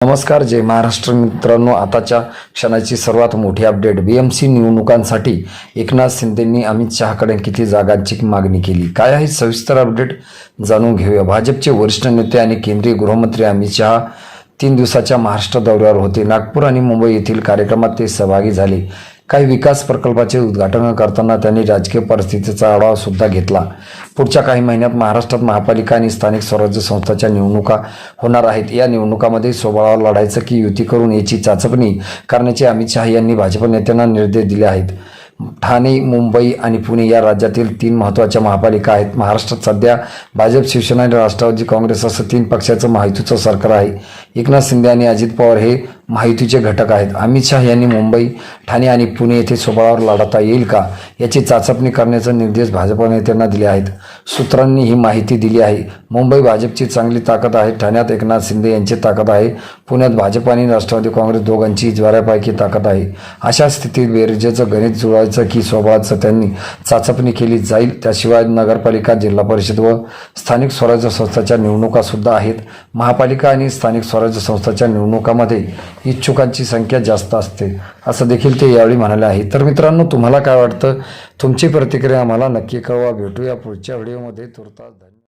नमस्कार जय महाराष्ट्र मित्रांनो. आताच्या क्षणाची सर्वात मोठी अपडेट. बी एम सी निवडणुकांसाठी एकनाथ शिंदेंनी अमित शहाकडे किती जागांची मागणी केली? काय आहे सविस्तर अपडेट जाणून घेऊया. भाजपचे वरिष्ठ नेते आणि केंद्रीय गृहमंत्री अमित शहा तीन दिवसाच्या महाराष्ट्र दौऱ्यावर होते. नागपूर आणि मुंबई येथील कार्यक्रमात ते सहभागी झाले. काही विकास प्रकल्पाचे उद्घाटन करताना त्यांनी राजकीय परिस्थितीचा आढावा सुद्धा घेतला. पुढच्या काही महिन्यात महाराष्ट्रात महापालिका आणि स्थानिक स्वराज्य संस्थांच्या निवडणुका होणार आहेत. या निवडणुकामध्ये स्वबळावर लढायचं की युती करून याची चाचपणी करण्याचे अमित शहा यांनी भाजप नेत्यांना निर्देश दिले आहेत. ठाणे मुंबई आणि पुणे या राज्यातील तीन महत्त्वाच्या महापालिका आहेत. महाराष्ट्रात सध्या भाजप शिवसेना आणि राष्ट्रवादी काँग्रेस असं तीन पक्षाचं माहितीचं सरकार आहे. एकनाथ शिंदे आणि अजित पवार हे माहितीचे घटक आहेत. अमित शहा यांनी मुंबई ठाणे आणि पुणे येथे स्वबळावर लढवता येईल का याची चाचपणी करण्याचे निर्देश भाजप नेत्यांना दिले आहेत. सूत्रांनी ही माहिती दिली आहे. मुंबई भाजपची चांगली ताकद आहे. ठाण्यात एकनाथ शिंदे यांची ताकद आहे. पुण्यात भाजप आणि राष्ट्रवादी काँग्रेस दोघांची ज्वारापैकी ताकद आहे. अशा स्थितीत बेरजेचं गणित जुळवायचं की स्वबळाचं त्यांनी चाचपणी केली जाईल त्याशिवाय नगरपालिका जिल्हा परिषद व स्थानिक स्वराज्य संस्थाच्या निवडणुकासुद्धा आहेत. महापालिका आणि स्थानिक स्वराज्य संस्थाच्या निवडणुकामध्ये इच्छुकांची संख्या जास्त असते. असं देखील ते यावेळी म्हणाले आहे. तर मित्रांनो तुम्हाला काय वाटतं? तुमची प्रतिक्रिया आम्हाला नक्की कळवा. भेटूया पुढच्या व्हिडिओमध्ये. तुर्तास धन्यवाद.